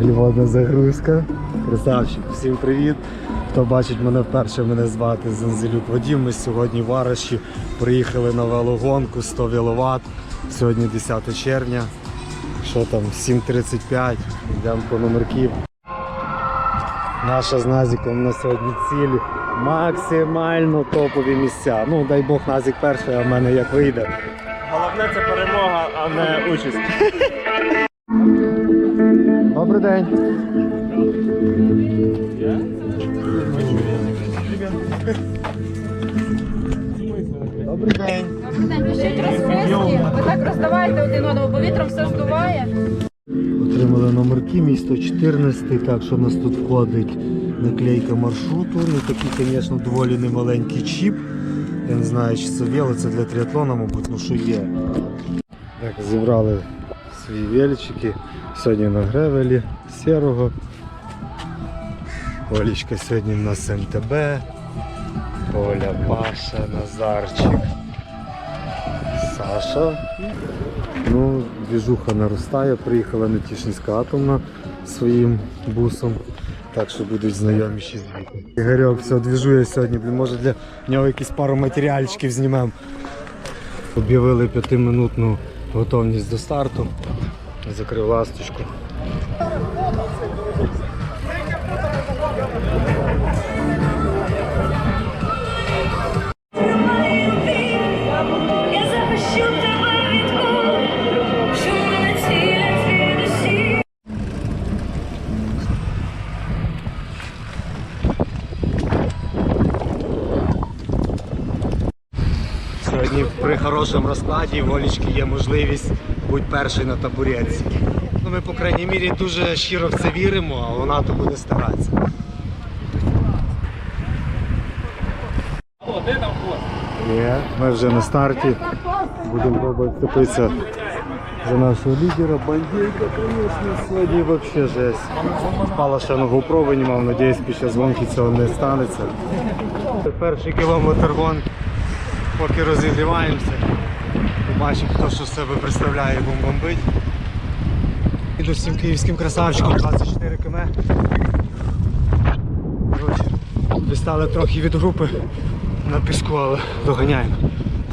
Вуглеводна загрузка. Красавчик, всім привіт. Хто бачить мене вперше, мене звати Занзелюк Вадим. Ми сьогодні в Араші приїхали на велогонку 100 віловат. Сьогодні 10 червня. Що там, 7.35. Йдемо по номерків. Наша з Назіком на сьогодні ціль максимально топові місця. Ну, дай Бог Назік перший, а в мене як вийде. Головне це перемога, а не участь. Добрий день. Добрий день. Пишіть розписки, ви так роздавайте один одному, бо вітром все здуває. Отримали номерки, місто 14, так що у нас тут входить наклейка маршруту. Ну такий, звісно, доволі немаленький чіп. Я не знаю, чи це вело, це для триатлона, мабуть, ну що є. Так, зібрали свої вельчики. Сьогодні на гревелі сірого. Олічка сьогодні в нас. Оля, Паша, Назарчик. Саша. Ну, двіжуха наростає, приїхала Нетішинська атомна своїм бусом. Так що будуть знайомі ще звідти. Ігорьок все двіжує сьогодні, блін, може для нього якісь пару матеріальчиків знімемо. Об'явили п'ятиминутну готовність до старту. Закрив ласточку. Сьогодні при хорошому розкладі в Олічки є можливість бути першою на табуретці. Ну, ми, по крайній мірі, дуже щиро в це віримо, а вона то буде старатися. Є, ми вже на старті. Будемо пробувати вцепитися за нашого лідера. Бандейка, звісно, сьогодні взагалі жесть. Впала ще на GoPro винімав, надіюсь, під час гонки цього не станеться. Це перший кілометр гонки, поки розігріваємося. Побачимо, хто що з себе представляє бомбити. Іду цим київським красавчиком 24 км. Відстали трохи від групи на піску, але доганяємо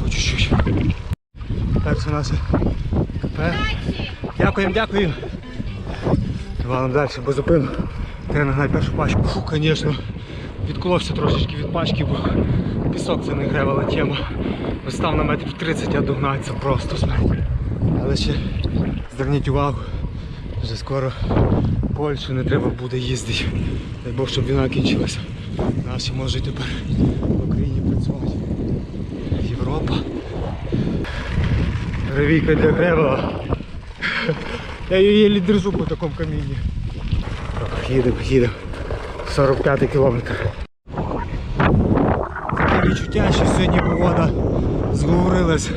по чуть-чуть. Перше наше КП. Дякуємо, дякуємо. Валом далі, бо зупину. Треба нагнати першу пачку. Фу, звісно, відколовся трошечки від пачки, бо пісок це не гревала тема. Ось став на метрів 30, а догнати це просто смерть. Але ще зверніть увагу, вже скоро Польщу не треба буде їздити. Дай Бог, щоб війна кінчилася. Наші можуть тепер в Україні працювати. Європа. Гравійка для гревела. Я її єлі держу по такому камінні. Їдемо, їдемо. 45 кілометр. Відчуття, що сьогодні погода зговорилась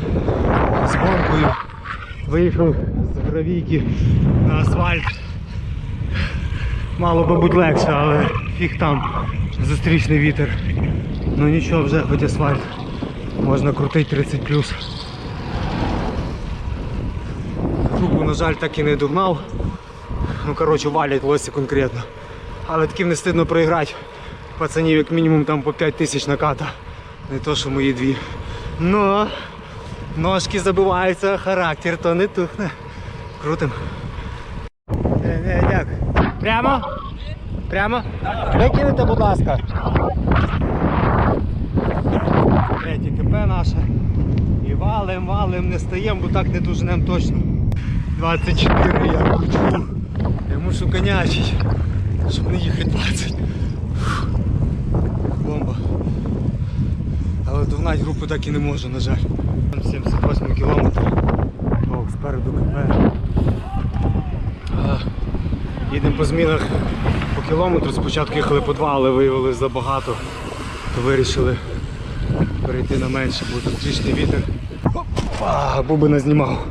з гонкою. Виїхав з гравійки на асфальт. Мало би бути легше, але фіг там зустрічний вітер. Ну нічого вже хоч асфальт. Можна крутити 30 Групу, на жаль, так і не догнав. Ну, коротше, валять лосі конкретно. Але таким не стидно проіграти. Пацанів як мінімум там по 5 тисяч наката. Не то, що мої дві. Ну, ножки забиваються, характер то не тухне. Крутим. Не, не, дякую. Прямо? Прямо? Викинете, будь ласка. Третє КП наше. І валим, валим, не стаємо, бо так не доженемо точно. 24 я кручу. Я мушу конячить, щоб не їхати 20. Фух. Бомба. Але догнати групу так і не можу, на жаль. 78 кілометр. О, спереду КП. Їдемо по змінах по кілометру. Спочатку їхали по два, але виявилось забагато. То вирішили перейти на менше, бо зустрічний вітер. Опа, буби не знімав.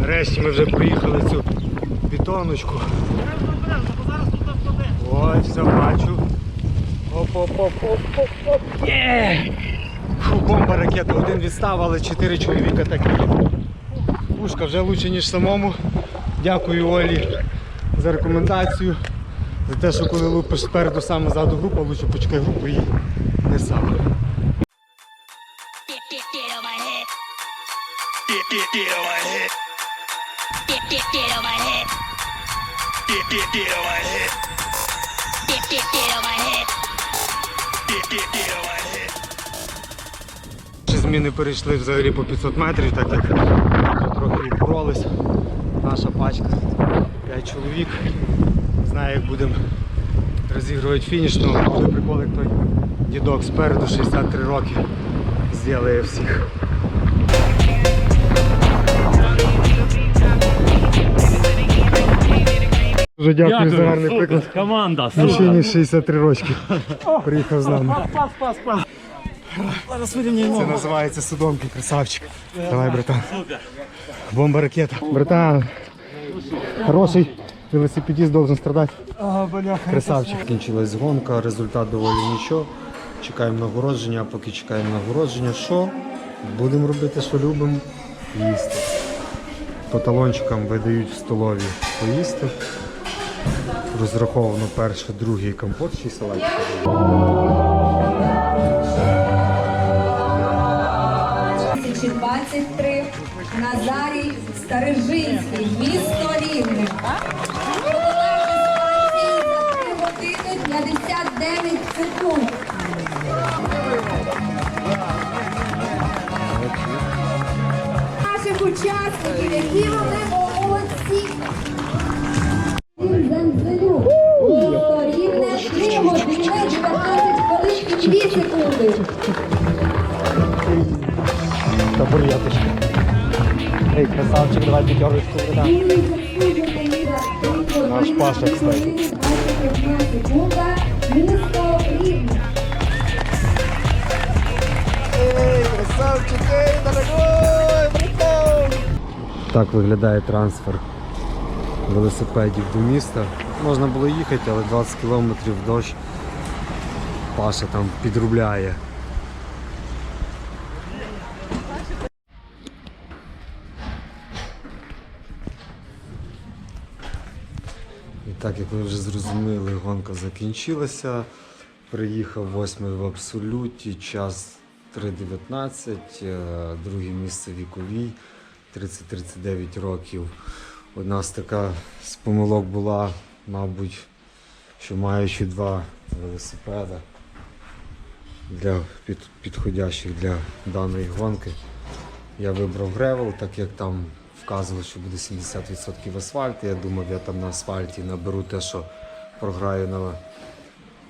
Нарешті ми вже проїхали цю бетоночку. Ось, все бачу. Оп-оп-оп-оп-оп-оп. Є! Фу, бомба ракета, один відстав, але чотири чоловіка такі. Пушка вже краще, ніж самому. Дякую Олі за рекомендацію. За те, що коли лупиш спереду сам ззаду група, лучше почекай групу і не сам. Get, get, get on my head. Зміни перейшли взагалі по 500 метрів, так як трохи боролись. Наша пачка 5 чоловік. Не знаю, як будемо розігрувати фініш, але буде прикол, як той дідок спереду 63 роки зробить всіх. Дуже дякую, за гарний приклад. Команда, Мужчині 63 рочки. Приїхав з нами. Це називається судомки, красавчик. Давай, братан. Бомба ракета. Братан, хороший велосипедист должен страдати. Красавчик. Кінчилась гонка, результат доволі нічого. Чекаємо нагородження, а поки чекаємо нагородження, що? Будемо робити, що любимо, їсти. По талончикам видають в столові поїсти. Розраховано перший, другий компот, ще й салатик. 2023 Назарій Старижинський, місто Рівне. Табуреточка. Эй, красавчик, давай пятерочку выдам. Наш Паша, кстати. Красавчик, эй, дорогой, братан! Так виглядає трансфер велосипедів до міста. Можна було їхати, але 20 кілометрів дощ. Паша там підрубляє. І так, як ви вже зрозуміли, гонка закінчилася. Приїхав восьмий в абсолюті, час 3.19, е, друге місце віковій, 30-39 років. Одна з така з помилок була, мабуть, що маючи два велосипеда для під, підходящих для даної гонки. Я вибрав гревел, так як там вказували, що буде 70% асфальт. Я думав, я там на асфальті наберу те, що програю на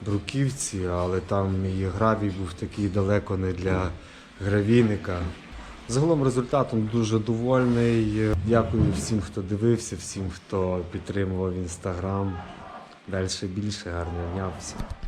бруківці, але там і гравій був такий далеко не для гравійника. Загалом результатом дуже довольний. Дякую всім, хто дивився, всім, хто підтримував інстаграм. Далі більше, гарного дня всім.